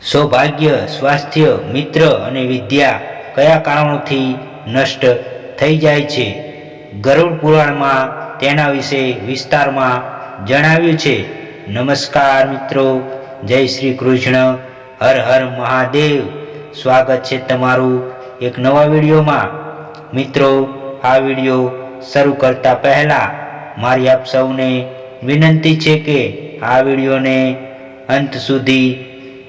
સૌભાગ્ય, સ્વાસ્થ્ય, મિત્ર અને વિદ્યા કયા કારણોથી નષ્ટ થઈ જાય છે? ગરુડ પુરાણમાં તેના વિશે વિસ્તારમાં જણાવ્યું છે. નમસ્કાર મિત્રો, જય શ્રી કૃષ્ણ. હર હર મહાદેવ. સ્વાગત છે તમારું એક નવા વિડીયોમાં. મિત્રો, આ વીડિયો શરૂ કરતા પહેલા મારી આપ સૌને વિનંતી છે કે આ વિડીયોને અંત સુધી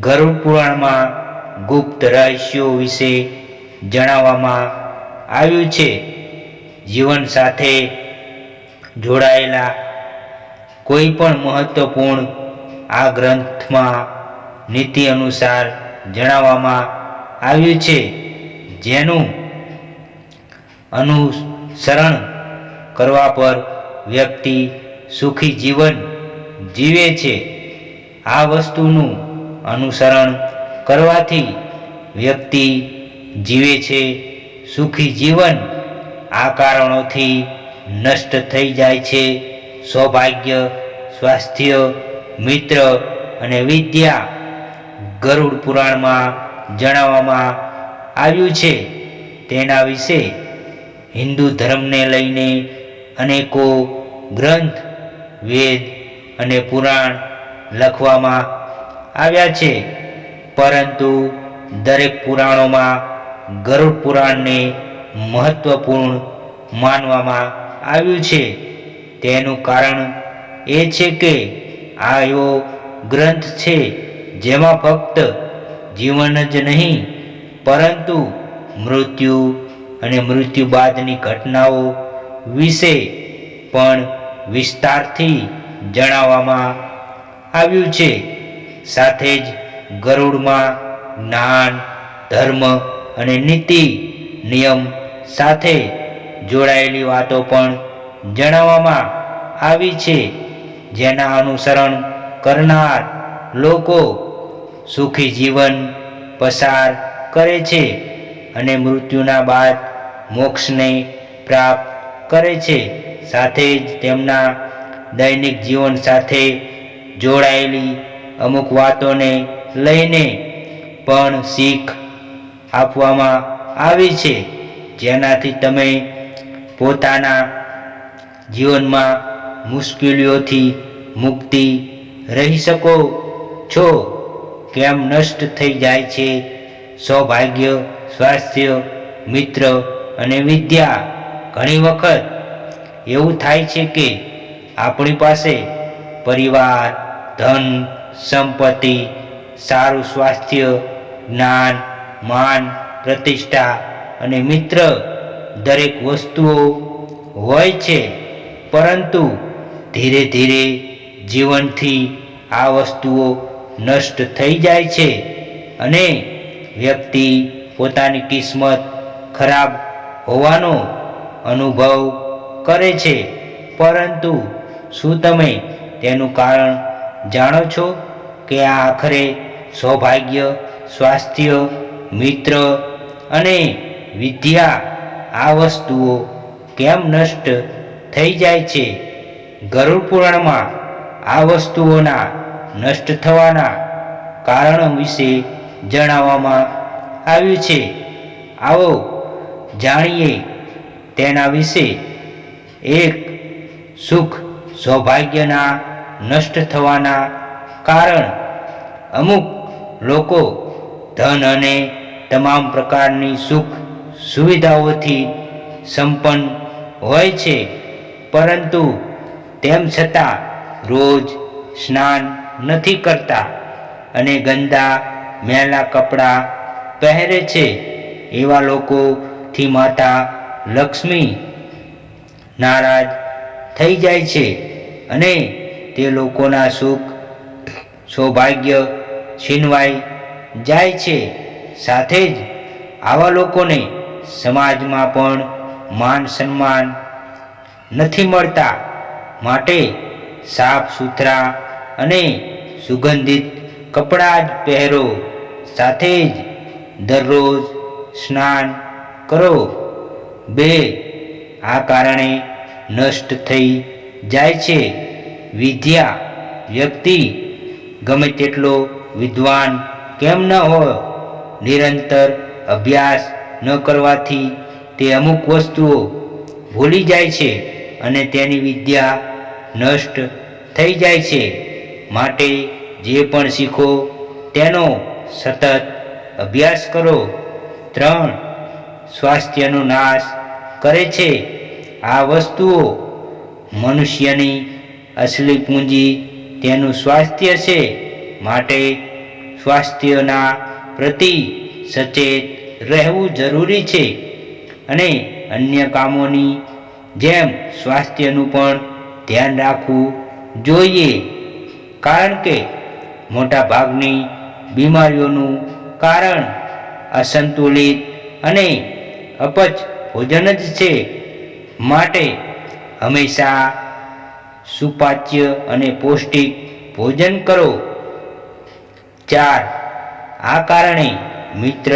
ગરુડ પુરાણમાં ગુપ્ત રહસ્યો વિશે જણાવવામાં આવ્યું છે. જીવન સાથે જોડાયેલા કોઈ પણ મહત્વપૂર્ણ આ ગ્રંથમાં નીતિ અનુસાર જણાવવામાં આવ્યું છે. જેનું અનુસરણ કરવા પર વ્યક્તિ સુખી જીવન જીવે છે. આ વસ્તુનું અનુસરણ કરવાથી વ્યક્તિ જીવે છે, સુખી જીવન આ કારણોથી નષ્ટ થઈ જાય છે. સૌભાગ્ય, સ્વાસ્થ્ય, મિત્ર અને વિદ્યા ગરુડ પુરાણમાં જણાવવામાં આવ્યું છે. તેના વિશે હિન્દુ ધર્મને લઈને અનેકો ગ્રંથ, વેદ અને પુરાણ લખવામાં આવ્યા છે. પરંતુ દરેક પુરાણોમાં ગરુડ પુરાણને મહત્વપૂર્ણ માનવામાં આવ્યું છે. તેનું કારણ એ છે કે આ એવો ગ્રંથ છે જેમાં ફક્ત જીવન જ નહીં, પરંતુ મૃત્યુ અને મૃત્યુ બાદની ઘટનાઓ વિશે પણ વિસ્તારથી જણાવવામાં આવ્યું છે. સાથે જ ગરુડમાં જ્ઞાન ધર્મ અને નીતિ નિયમ સાથે જોડાયેલી વાતો પણ જણાવવામાં આવી છે. જેના અનુસરણ કરનાર લોકો સુખી જીવન પસાર કરે છે અને મૃત્યુના બાદ મોક્ષને પ્રાપ્ત કરે છે. સાથે જ તેમના દૈનિક જીવન સાથે જોડાયેલી અમુક વાતોને લઈને પણ શીખ આપવામાં આવી છે. જેનાથી તમે પોતાના જીવનમાં મુશ્કેલીઓથી મુક્તિ રહી શકો છો. કેમ નષ્ટ થઈ જાય છે સૌભાગ્ય, સ્વાસ્થ્ય, મિત્ર અને વિદ્યા ઘણી વખત? એવું થાય છે કે આપણી પાસે પરિવાર, ધન સંપત્તિ, સારું સ્વાસ્થ્ય, જ્ઞાન, માન, પ્રતિષ્ઠા અને મિત્ર દરેક વસ્તુઓ હોય છે. પરંતુ ધીરે ધીરે જીવનથી આ વસ્તુઓ નષ્ટ થઈ જાય છે અને વ્યક્તિ પોતાની કિસ્મત ખરાબ હોવાનો અનુભવ કરે છે. પરંતુ શું તમે તેનું કારણ જાણો છો? કે આ આખરે સૌભાગ્ય, સ્વાસ્થ્ય, મિત્ર અને વિદ્યા આ વસ્તુઓ કેમ નષ્ટ થઈ જાય છે? ગરુડ પુરાણમાં આ વસ્તુઓના નષ્ટ થવાના કારણો વિશે જણાવવામાં આવ્યું છે. આવો જાણીએ તેના વિશે. એક, સુખ સૌભાગ્યના નષ્ટ થવાના કારણ અમુક લોકો ધન અને તમામ પ્રકારની સુખ સુવિધાઓથી સંપન્ન હોય છે. પરંતુ તેમ છતાં રોજ સ્નાન નથી કરતા અને ગંદા મેલા કપડાં પહેરે છે. એવા લોકોથી માતા લક્ષ્મી નારાજ થઈ જાય છે અને તે લોકોના સુખ સૌભાગ્ય છીનવાઈ જાય છે. સાથે જ આવા લોકોને સમાજમાં પણ માન સન્માન નથી મળતા. માટે સાફ સુથરા અને સુગંધિત કપડાં જ પહેરો. સાથે જ દરરોજ સ્નાન કરો. બે, આ કારણે નષ્ટ થઈ જાય છે. વિદ્યા વ્યક્તિ ગમે તેટલો વિદ્વાન કેમ ન હોય, નિરંતર અભ્યાસ ન કરવાથી તે અમુક વસ્તુઓ ભૂલી જાય છે અને તેની વિદ્યા નષ્ટ થઈ જાય છે. માટે જે પણ શીખો, તેનો સતત અભ્યાસ કરો. ત્રણ, સ્વાસ્થ્યનો નાશ કરે છે. આ વસ્તુઓ મનુષ્યની અસલી પૂંજી તેનું સ્વાસ્થ્ય છે માટે સ્વાસ્થ્યના પ્રતિ સચેત રહેવું જરૂરી છે. અને અન્ય કામોની જેમ સ્વાસ્થ્યનું પણ ધ્યાન રાખવું જોઈએ. કારણ કે મોટા ભાગની બીમારીઓનું કારણ અસંતુલિત અને અપચ ભોજન જ છે. માટે હંમેશા સુપાચ્ય અને પૌષ્ટિક ભોજન કરો. ચાર, આ કારણે મિત્ર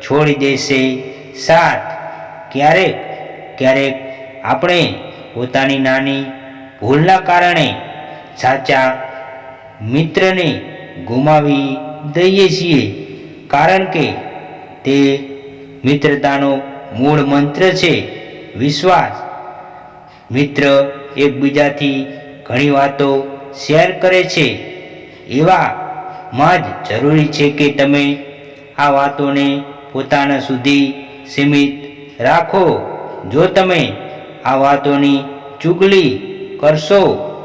છોડી દેશે. સાત, ક્યારેક ક્યારેક આપણે પોતાની નાની ભૂલના કારણે સાચા મિત્રને ગુમાવી દઈએ છીએ. કારણ કે તે મિત્રતાનો મૂળ મંત્ર છે. વિશ્વાસ. મિત્ર એકબીજાથી ઘણી વાતો શેર કરે છે. એવામાં જ જરૂરી છે કે તમે આ વાતોને પોતાના સુધી સીમિત રાખો. જો તમે આ વાતોની ચુગલી કરશો,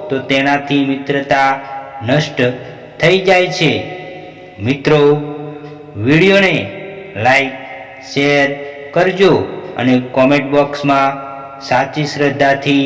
તો તેનાથી મિત્રતા નષ્ટ થઈ જાય છે. મિત્રો, વિડીયોને લાઈક શેર કરજો અને કોમેન્ટ બોક્સમાં સાચી શ્રદ્ધાથી